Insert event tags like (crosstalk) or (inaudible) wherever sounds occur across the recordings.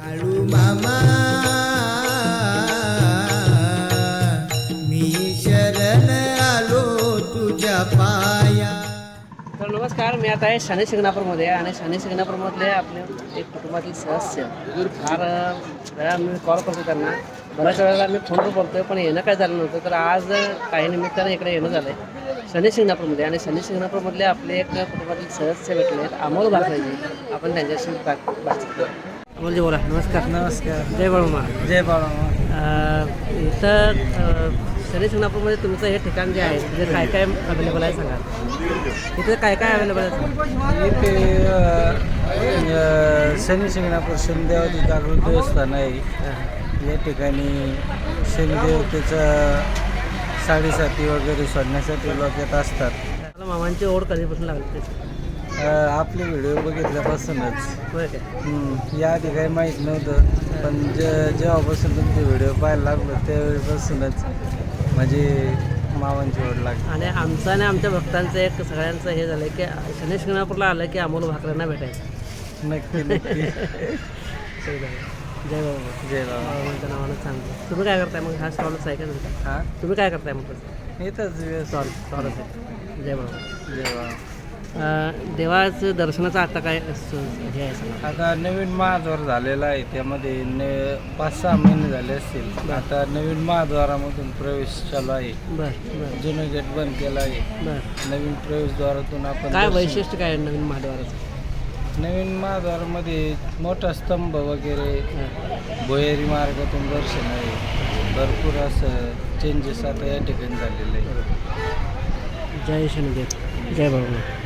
बाळू मामा. मी शरण आलो तुझ्या पाया. तर नमस्कार मी आता आहे शाने शिंगणापूरमध्ये. आहे आणि शनी शिंगणापूरमधले आपले एक कुटुंबातील सदस्य. फार वेळा मी कॉल करतो त्यांना. बऱ्याच वेळेला मी फोनवर बोलतोय पण येणं काय झालं नव्हतं. तर आज काही निमित्तानं इकडे येणं झालं आहे शनी शिंगणापूरमध्ये. आणि शनी शिंगणापूरमधले आपले एक कुटुंबातील सदस्य भेटले आहेत अमोल भाकरेजी आपण त्यांच्याशी बातचीत करू. अमोलजी बोला. नमस्कार. नमस्कार. जय बाळूमा जय बाळा अ, इथं शनी शिंगणापूरमध्ये तुमचं हे ठिकाण जे आहे तिथे काय काय अवेलेबल आहे सांगा? इथे काय काय अवेलेबल आहे शनी शिंगणापूर शनिदेवाची जागृत देवस्थान आहे. या ठिकाणी शनिदेवतेचं साडेसाती वगैरे सोडण्यासाठी लोक येत असतात. मामांची ओढ कधीपासून अ, आपले व्हिडिओ बघितल्यापासूनच. या आधी काही माहीत नव्हतं पण जे जेव्हापासून तुमचे व्हिडिओ पाहायला लागलो त्यावेळेपासूनच म्हणजे मावांची ओढ लागली. आणि आमचं आणि आमच्या भक्तांचं एक सगळ्यांचं हे झालं की शनी शिंगणापूरला आलं की अमोल भाकऱ्यांना भेटायचं. नक्की नक्की. (laughs) जय बाबा. जय बाबा. नावानं सांगतो तुम्ही काय करताय मग? हा स्टॉलच आहे का तुमचा? हां? तुम्ही काय करताय मग? स्टॉल स्टॉलच आहे. जय बाबा. जय बाबा. देवाचं दर्शनाचं आता काय स- हे आहे सांगा. आता नवीन महाद्वार झालेला आहे त्यामध्ये न पाच सहा महिने झाले असतील. आता नवीन महाद्वारामधून प्रवेश चालू आहे. बरं बरं. जुनं गेट बंद केलं आहे. बरं. नवीन प्रवेशद्वारातून आपण काय दर्शन- वैशिष्ट्य काय आहे नवीन महादेवाचं नवीन महाद्वारामध्ये मोठा स्तंभ वगैरे भुयारी मार्गातून दर्शन आहे. भरपूर असं चेंजेस आता या ठिकाणी झालेलं आहे जय शनिदेव. जय बाबा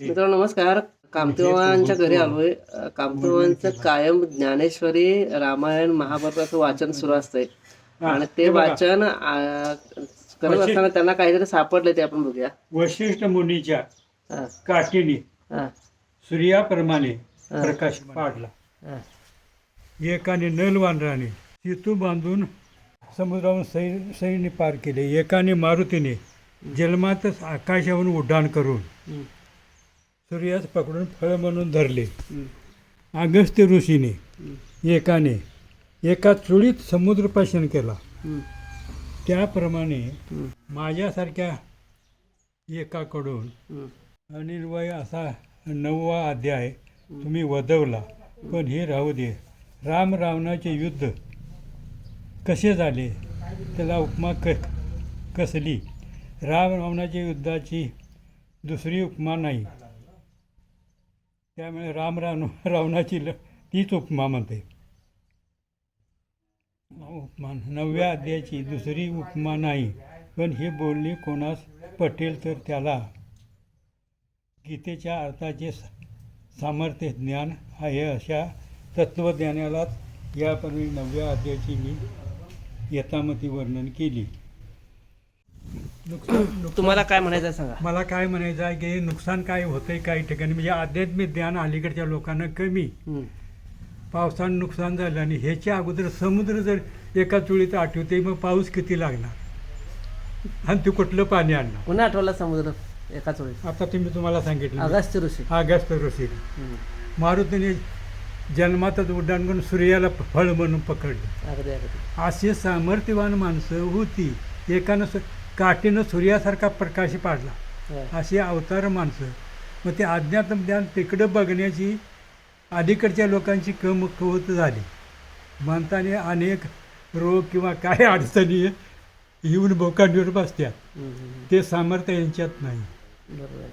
मित्रांनो नमस्कार. कामतेवांच्या घरी आलोय. कामतेवांचं कायम ज्ञानेश्वरी रामायण महाभारताचं वाचन सुरू असतंय. आणि ते वाचन करत असताना त्यांना काहीतरी सापडले ते आपण बघूया. वशिष्ठ मुनीच्या काठीने सूर्याप्रमाणे प्रकाश पाडला. एकाने नल वानराने सेतू बांधून समुद्रावरून सै सैन्य पार केले. एकाने मारुतीने जन्मातच आकाशावरून उड्डाण करून सूर्यास पकडून फळ म्हणून धरले. अगस्त्य ऋषीने एकाने एका चुळीत समुद्रपाशन केला. त्याप्रमाणे माझ्यासारख्या एकाकडून. अनिर्वय असा नववा अध्याय तुम्ही वदवला. पण हे राहू दे. राम रावणाचे युद्ध कसे झाले? त्याला उपमा क कसली? राम रावणाच्या युद्धाची दुसरी उपमा नाही. त्यामुळे राम राम रावणाची ल तीच उपमा म्हणते. उपमा नवव्या अध्यायाची दुसरी उपमा नाही पण हे बोलणे कोणास पटेल तर त्याला. गीतेच्या अर्थाचे सामर्थ्य ज्ञान आहे अशा तत्त्वज्ञानालाच यापूर्वी नवव्या अध्यायाची मी यथामती वर्णन केली. नुकसान नुक- तुम्हाला काय म्हणायचं आहे सांगा? मला काय म्हणायचं आहे की नुकसान काय होतंय काही ठिकाणी? म्हणजे आध्यात्मिक ज्ञान अलीकडच्या लोकांना कमी. हम्म. पावसानं नुकसान झालं आणि ह्याच्या अगोदर समुद्र जर एका चुळीत आठवते मग पाऊस किती लागणार? आणि ते कुठलं पाणी आणणार? पुन्हा आठवला समुद्र एकाच वेळी आता तुम्ही तुम्हाला सांगितलं. अगस्त्य ऋषी. अगस्त ऋषी. हम्म. मारुतीने जन्मातच उड्डाण करून सूर्याला फळ म्हणून पकडलं. अगदी अगदी. अशी सामर्थ्यवान माणसं होती. एकानं सु काठीनं सूर्यासारखा प्रकाश पाडला. होय. अशी अवतार माणसं. मग ते अज्ञात ज्ञान तिकडं बघण्याची अलीकडच्या लोकांची कम कवत झाली. म्हणताना अनेक रोग किंवा काय अडचणी येऊन बोकांडीवर बसत्यात. ते सामर्थ्य यांच्यात नाही. बरोबर.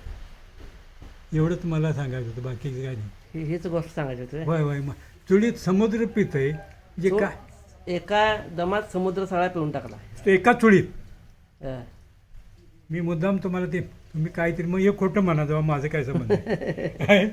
एवढंच मला सांगायचं होतं बाकी काय नाही. ही- हीच गोष्ट सांगायची होती वय वय मग चुलीत समुद्र पितय जे काय एका दमात समुद्र सगळा पिऊन टाकला. तो एका चुलीत. अं, मी मुद्दाम तुम्हाला ते तुम्ही काहीतरी मग हे खोटं म्हणा जेव्हा माझं काय संबंध आहे.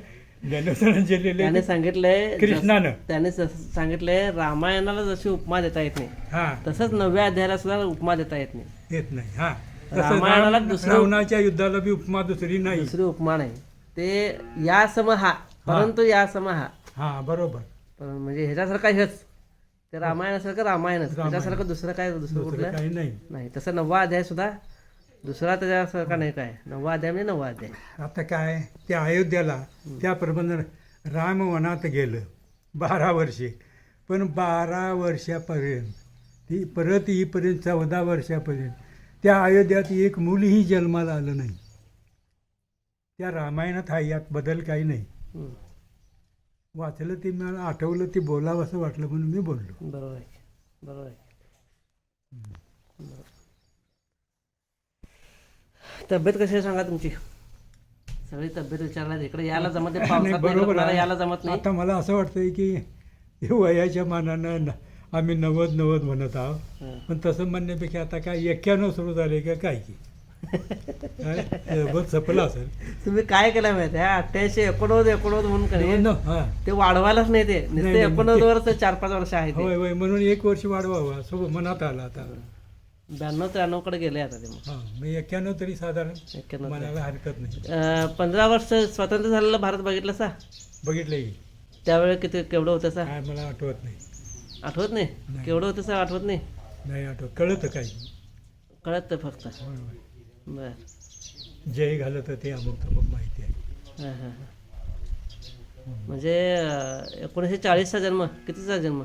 (laughs) लिहिले त्याने सांगितलंय जस- कृष्णानं. त्याने जस- सांगितलंय रामायणाला जशी उपमा देता येत नाही हा. तसंच नवव्या अध्यायाला सुद्धा उपमा देता येत नाही. येत नाही हा. तसं रामायणाला राम- दुसरं- रावणाच्या युद्धाला बी उपमा दुसरी नाही. दुसरी उपमा नाही. ते या सम हा. परंतु या सम हा. हा बरोबर. पण म्हणजे ह्याच्यासारखा हेच ते रामायणासारखं रामायणच. त्याच्यासारखं दुसरं काय दुसरं कुठलं? काही नाही. नाही तसं नववा अध्याय सुद्धा दुसरा त्याच्यासारखा नाही काय. नववा अध्याय म्हणजे नववा अध्याय. आता काय त्या अयोध्याला त्याप्रमाणे राम वनात गेलं बारा वर्षे. पण बारा वर्षापर्यंत ती परत येईपर्यंत चौदा वर्षापर्यंत त्या अयोध्यात एक मुलही जन्माला आलं नाही. त्या रामायणात हा यात बदल काही नाही. वाचलं ते मला आठवलं ते बोलावं असं वाटलं म्हणून मी बोललो बरोबर आहे बरोबर आहे तब्येत कशी आहे सांगा तुमची सगळी तब्येत विचारला इकडे यायला जमत नाही नाही पावसात बरोबर आहे. यायला जमत नाही आता मला असं वाटतंय की हे वयाच्या मानानं न- आम्ही नव्वद नव्वद म्हणत आहोत हं. पण तसं म्हणण्यापेक्षा आता काय एक्क्याण्णव सुरू झाले का काय की? बघ सपलं असेल. तुम्ही काय केलं माहिती आहे? अठ्ठ्याऐंशी एकोणनव्वद एकोणनव्वद म्हणून कधी? हा. ते वाढवायलाच नाही ते. नुसते ते- वर्ष चार पाच वर्ष आहे होय म्हणून एक वर्ष वाढवावं. असं मनात आलं आता. ब्याण्णव त्र्याण्णवकडे गेले आता ते मग. हा मी एक्क्याण्णव तरी साधारण एक्क्याण्णव हरकत नाही. पंधरा वर्ष स्वतंत्र झालेलं भारत बघितलं सा? बघितलं की. त्यावेळी किती केवढं होतं सा? मला आठवत नाही. आठवत नाही. केवढं होतं सा आठवत नाही? नाही आठवत. कळतं काही. कळत फक्त. बर. जय घालत ते अमुक तमुक माहिती आहे. हां हां हां. म्हणजे अं, एकोणीसशे चाळीसचा जन्म कितीचा जन्म?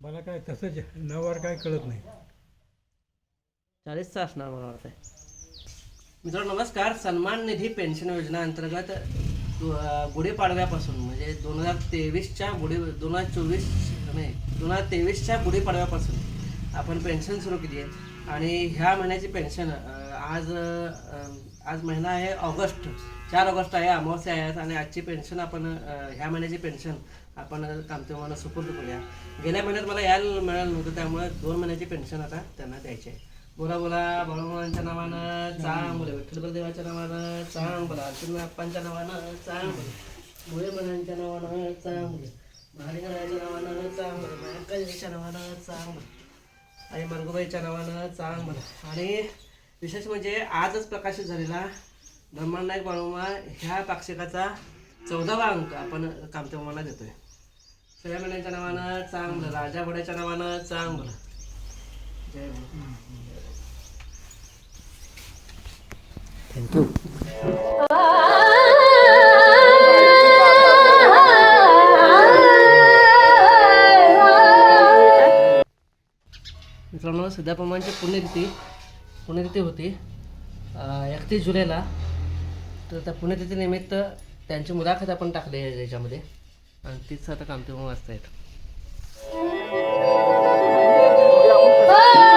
मला काय तसंच नवार काय कळत नाही. चाळीसचा असणार मला वाटतंय. मित्रांनो नमस्कार. सन्मान निधी पेन्शन योजना अंतर्गत अं, गुढीपाडव्यापासून म्हणजे दोन हजार तेवीसच्या गुढी दोन हजार चोवीस नाही दोन हजार तेवीसच्या गुढीपाडव्यापासून आपण पेन्शन सुरू केली आहे. आणि ह्या महिन्याची पेन्शन आज आज महिना आहे ऑगस्ट. चार ऑगस्ट आहे अमावस्या आहे आणि आजची पेन्शन आपण ह्या महिन्याची पेन्शन आपण कामतेवाना सुपूर्द करूया. गेल्या महिन्यात मला यायला मिळालं नव्हतं त्यामुळे दोन महिन्याची पेन्शन आता त्यांना द्यायची आहे. बोला बोला बाळूमामांच्या नावानं चांग बोला विठ्ठल नावानं चांग बोला अर्जुन अप्पांच्या नावानं चांग बोला मुळे मनांच्या नावानं चांग बोला महालिंगराच्या नावानं चांग बोला महाकालीच्या नावानं चांग बोला आई मरगुबाईच्या नावानं चांग बोला आणि विशेष म्हणजे आजच प्रकाशित झालेला ब्रह्मांड नायक बाळूमा ह्या पाक्षिकाचा चौदावा अंक आपण कामतेमाला देतोय. सगळ्या महिन्यांच्या नावानं चांग बोला राजा घोड्याच्या नावानं चांग बोला. जय थँक्यू मित्रांनो सध्याप्रमाणची पुण्यतिथी पुण्यतिथी होती. एकतीस जुलैला. तर त्या पुण्यतिथीनिमित्त त्यांची मुलाखत आपण टाकली आहे याच्यामध्ये. आणि तीच आता कामते वाचता येत हो!